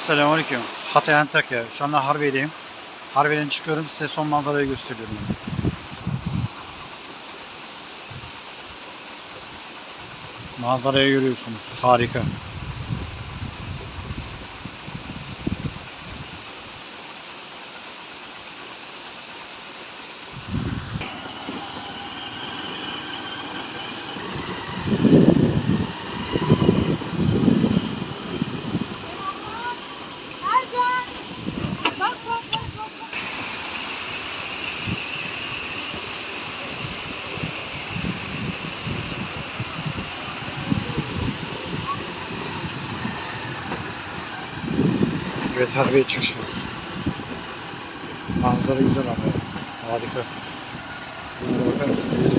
Selamünaleyküm. Hatay Antakya. Şu anda Harbiye'deyim. Harbiye'den çıkıyorum. Size son manzarayı gösteriyorum. Manzarayı görüyorsunuz. Harika. Evet Harbiye çıkışı. Manzara güzel ama. Harika. Şuraya bakar mısınız?